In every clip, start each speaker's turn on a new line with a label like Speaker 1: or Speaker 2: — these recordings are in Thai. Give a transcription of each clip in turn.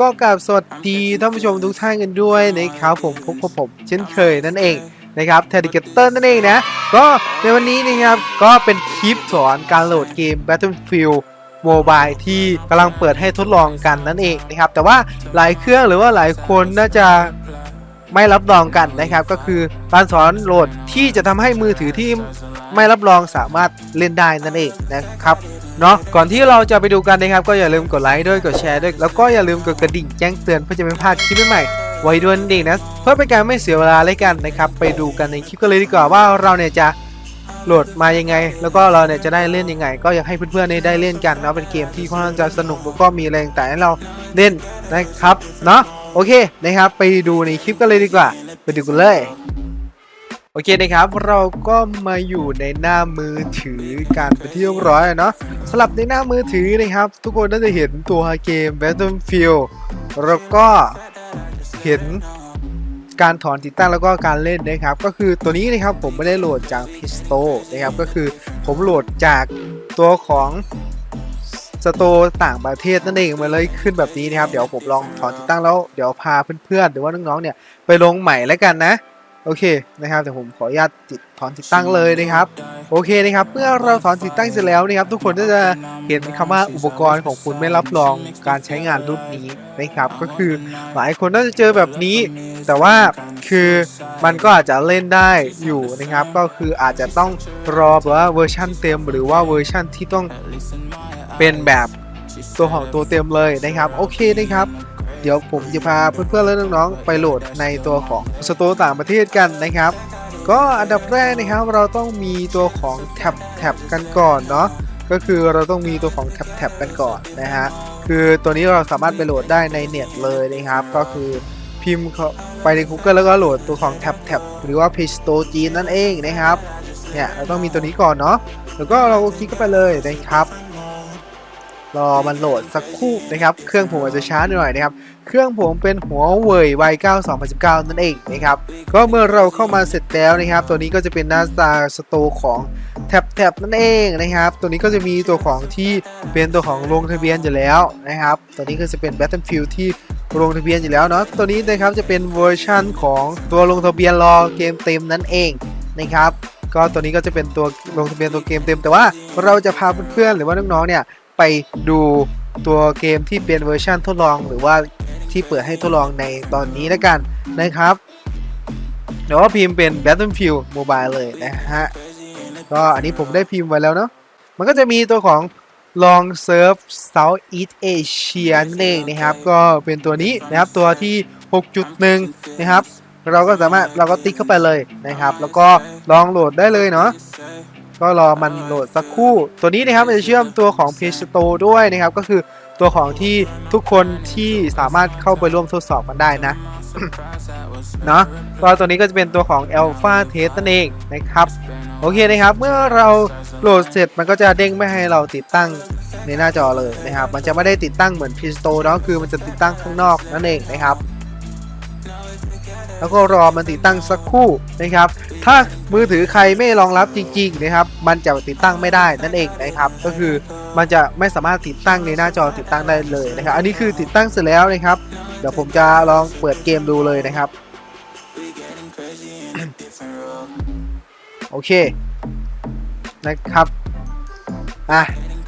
Speaker 1: ก็กราบสวัสดีท่านผู้ชมทุกท่านกันด้วยนะครับผมพบกับผมเช่นเคยนั่นเองนะครับเทดิเกเตอร์นั่นเองนะ ก็ในวันนี้นะครับก็เป็นคลิปสอนการโหลดเกม Battlefield Mobile ที่กำลังเปิดให้ทดลองกันนั่นเองนะครับแต่ว่าหลายเครื่องหรือว่าหลายคนน่าจะ ไม่รับรองกันนะครับ ก็คือการสอนโหลดที่จะทำให้มือถือที่ไม่รับรองสามารถเล่นได้นั่นเองนะครับเนาะก่อนที่เราจะไปดูกันนะครับ ก็อย่าลืมกดไลค์ด้วยกดแชร์ด้วยแล้วก็อย่าลืมกดกระดิ่งแจ้งเตือนเพื่อจะไม่พลาดคลิปใหม่ๆไว้ด้วยนั่นเองนะเพื่อเป็นการไม่เสียเวลาเลยกันนะครับ ไปดูกันในคลิปกันเลยดีกว่าว่าเราเนี่ยจะโหลดมายังไง แล้วก็เราเนี่ยจะได้เล่นยังไง ก็อยากให้เพื่อนๆได้เล่นกันเนาะเป็นเกมที่ค่อนข้างจะสนุกแล้วก็มีแรงแต่ให้เราเล่นนะครับเนาะ โอเคนะครับ ไปดูในคลิปกันเลยดีกว่า ไปดูกันเลยโอเคนะครับเราก็มาอยู่ในหน้ามือถือกันไปที่เรียบร้อยเนาะสำหรับในหน้ามือถือนะครับ ทุกคนน่าจะเห็นตัวเกม Battlefield แล้วก็เห็นการถอนติดตั้งแล้วก็การเล่นนะครับ ก็คือตัวนี้นะครับผมไม่ได้โหลดจาก p i s t o นะครับก็คือผมโหลดจากตัวของ สโตต่างประเทศนั่นเองมาเลยขึ้นแบบนี้นะครับ เดี๋ยวผมลองถอนติดตั้งแล้วเดี๋ยวพาเพื่อนๆหรือว่าน้องๆเนี่ยไปลงใหม่แล้วกันนะโอเคนะครับเดี๋ยวผมขออนุญาตติดถอนติดตั้งเลยนะครับโอเคนะครับเมื่อเราถอนติดตั้งเสร็จแล้วนะครับ ทุกคนก็จะเห็นคำว่าอุปกรณ์ของคุณไม่รับรองการใช้งานรุ่นนี้นะครับ ก็คือหลายคนน่าจะเจอแบบนี้ แต่ว่าคือมันก็อาจจะเล่นได้อยู่นะครับ ก็คืออาจจะต้องรอแบบว่าเวอร์ชั่นเต็ม หรือว่าเวอร์ชั่นที่ต้อง เป็นแบบตัวของตัวเต็มเลยนะครับ โอเคนะครับ เดี๋ยวผมจะพาเพื่อนๆและน้องๆไปโหลดในตัวของสตร์ต่างประเทศกันนะครับ ก็อันดับแรกนะครับเราต้องมีตัวของแท็บแท็บกันก่อนเนาะก็คือเราต้องมีตัวของแท็บแท็บกันก่อนนะฮะคือตัวนี้เราสามารถไปโหลดได้ในเน็ตเลยนะครับ ก็คือพิมพ์เข้าไปใน Google แล้วก็โหลดตัวของแท็บแท็บหรือว่า Play Store จีนนั่นเองนะครับเนี่ยเราต้องมีตัวนี้ก่อนเนาะแล้วก็เราคลิกเข้าไปเลยนะครับ รอมันโหลดสักครู่นะครับ เครื่องผมอาจจะช้าหน่อยนะครับ เครื่องผมเป็นหัวเว่ย Y9 2019 นั่นเองนะครับ ก็เมื่อเราเข้ามาเสร็จแล้วนะครับ ตัวนี้ก็จะเป็นหน้าตาสโตรของแท็บแท็บนั่นเองนะครับ ตัวนี้ก็จะมีตัวของที่เป็นตัวของลงทะเบียนอยู่แล้วนะครับ ตัวนี้ก็จะเป็น Battlefield ที่ลงทะเบียนอยู่แล้วเนาะ ตัวนี้นะครับจะเป็นเวอร์ชั่นของตัวลงทะเบียนรอเกมเต็มนั่นเองนะครับก็ตัวนี้ก็จะเป็นตัวลงทะเบียนตัวเกมเต็มแต่ว่าเราจะพาเพื่อนๆหรือว่าน้องๆเนี่ย ไปดูตัวเกมที่เป็นเวอร์ชันทดลอง หรือว่าที่เปิดให้ทดลองในตอนนี้แล้วกันนะครับเดี๋ยวว่าพิมพ์เป็น Battlefield Mobile เลยนะฮะ ก็อันนี้ผมได้พิมพ์ไว้แล้วเนาะ มันก็จะมีตัวของ Long Serve Southeast Asia นั่นเองนะครับ ก็เป็นตัวนี้นะครับ ตัวที่ 6.1 นะครับ เราก็สามารถเราก็ติ๊กเข้าไปเลยนะครับ แล้วก็ลองโหลดได้เลยเนาะ ก็รอมันโหลดสักครู่ ตัวนี้นะครับมันจะเชื่อมตัวของ Play Store ด้วยนะครับ ก็คือตัวของที่ทุกคนที่สามารถเข้าไปร่วมทดสอบกันได้นะเนาะก็ตัวนี้ก็จะเป็นตัวของ Alpha Test นั่นเองนะครับ โอเคนะครับ เมื่อเราโหลดเสร็จมันก็จะเด้งไม่ให้เราติดตั้งในหน้าจอเลยนะครับ มันจะไม่ได้ติดตั้งเหมือน Play Store เนาะคือมันจะติดตั้งข้างนอกนั่นเองนะครับ แล้วก็รอมันติดตั้งสักครู่นะครับ ถ้ามือถือใครไม่รองรับจริงๆนะครับ มันจะติดตั้งไม่ได้นั่นเองนะครับ ก็คือมันจะไม่สามารถติดตั้งในหน้าจอติดตั้งได้เลยนะครับ อันนี้คือติดตั้งเสร็จแล้วนะครับ เดี๋ยวผมจะลองเปิดเกมดูเลยนะครับ โอเคนะครับ อะ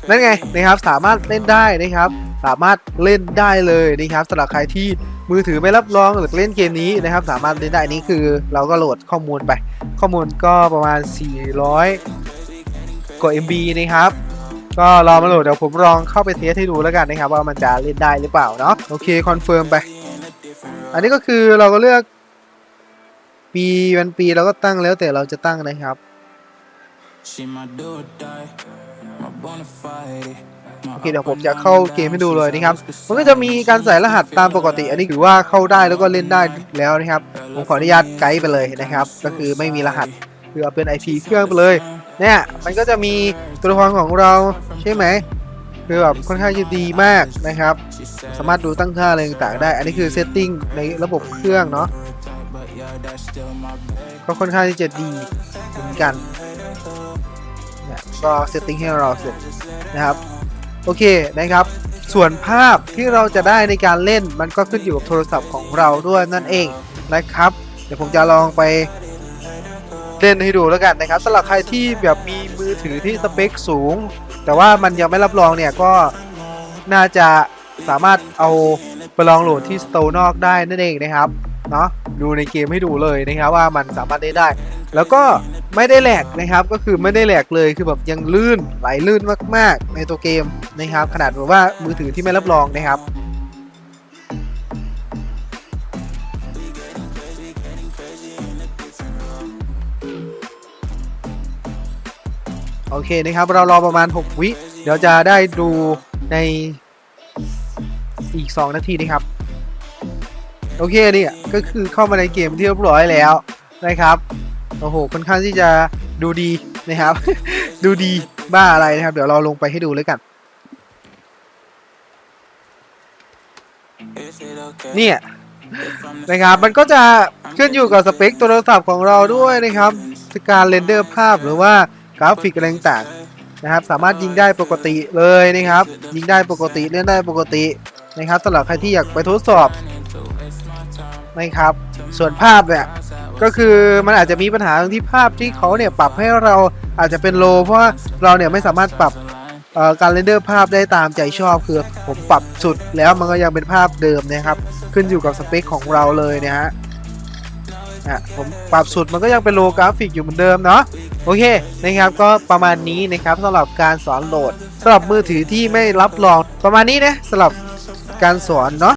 Speaker 1: นั่นไงนะครับสามารถเล่นได้นะครับ สามารถเล่นได้เลยนะครับสำหรับใครที่มือถือไม่รับรองหรือเล่นเกมนี้นะครับ สามารถเล่นได้นนี้คือ เราก็โหลดข้อมูลไป ข้อมูลก็ประมาณ 400 กว่า MB นะครับก็รอมาโหลดเดี๋ยวผมลองเข้าไปเทสให้ดูแล้วกันนะครับ ว่ามันจะเล่นได้หรือเปล่าเนาะโอเคคอนเฟิร์มไป อันนี้ก็คือเราก็เลือกปีวันปีเราก็ตั้งแล้วแต่เราจะตั้งนะครับ โอเคเดี๋ยวผมจะเข้าเกมให้ดูเลยนะครับ มันก็จะมีการใส่รหัสตามปกติ อันนี้ถือว่าเข้าได้แล้วก็เล่นได้แล้วนะครับ ผมขออนุญาตไกด์ไปเลยนะครับ ก็คือไม่มีรหัสคือเอาเป็น IP เครื่องไปเลย เนี่ย มันก็จะมีตัวละครของเราใช่ไหมคือแบบค่อนข้างจะดีมากนะครับ สามารถดูตั้งค่าอะไรต่างๆได้ อันนี้คือเซตติ้งในระบบเครื่องเนาะ ก็ค่อนข้างที่จะดีเหมือนกันเนี่ยก็เซตติ้งให้เราเสร็จนะครับ โอเคนะครับ ส่วนภาพที่เราจะได้ในการเล่นมันก็ขึ้นอยู่กับโทรศัพท์ของเราด้วยนั่นเองนะครับ เดี๋ยวผมจะลองไปเล่นให้ดูแล้วกันนะครับสำหรับใครที่แบบมีมือถือที่สเปคสูง แต่ว่ามันยังไม่รับรองเนี่ยก็น่าจะสามารถเอาไปลองโหลดที่สโตนอกได้นั่นเองนะครับเนาะ ดูในเกมให้ดูเลยนะครับว่ามันสามารถได้ได้ แล้วก็ไม่ได้แหลกนะครับก็คือไม่ได้แหลกเลยคือแบบยังลื่นไหลลื่นมากๆ ในตัวเกมนะครับ ขนาดแบบว่ามือถือที่ไม่รับรองนะครับโอเคนะครับเรารอประมาณ 6 วิ เดี๋ยวจะได้ดูในอีก 2 นาทีนะครับ โอเคเนี่ยก็คือเข้ามาในเกมที่เรียบร้อยแล้วนะครับโอ้โหค่อนข้างที่จะดูดีนะครับ ดูดีบ้าอะไรนะครับ เดี๋ยวเราลงไปให้ดูเลยกันเนี่ยนะครับมันก็จะขึ้นอยู่กับสเปคโทรศัพท์ของเราด้วยนะครับการเรนเดอร์ภาพหรือว่ากราฟิกอะไรต่างนะครับ สามารถยิงได้ปกติเลยนะครับ ยิงได้ปกติเล่นได้ปกตินะครับสำหรับใครที่อยากไปทดสอบ นะครับ ส่วนภาพเนี่ยก็คือมันอาจจะมีปัญหาตรงที่ภาพที่เขาเนี่ยปรับให้เราอาจจะเป็นโล เพราะว่าเราเนี่ยไม่สามารถปรับการเรนเดอร์ภาพได้ตามใจชอบคือผมปรับสุดแล้วมันก็ยังเป็นภาพเดิมนะครับ ขึ้นอยู่กับสเปคของเราเลยนะฮะอะผมปรับสุดมันก็ยังเป็นโลกราฟิกอยู่เหมือนเดิมเนาะโอเคนะครับก็ประมาณนี้นะครับสำหรับการสอนโหลดสำหรับมือถือที่ไม่รับรองประมาณนี้นะสำหรับการสอนเนาะ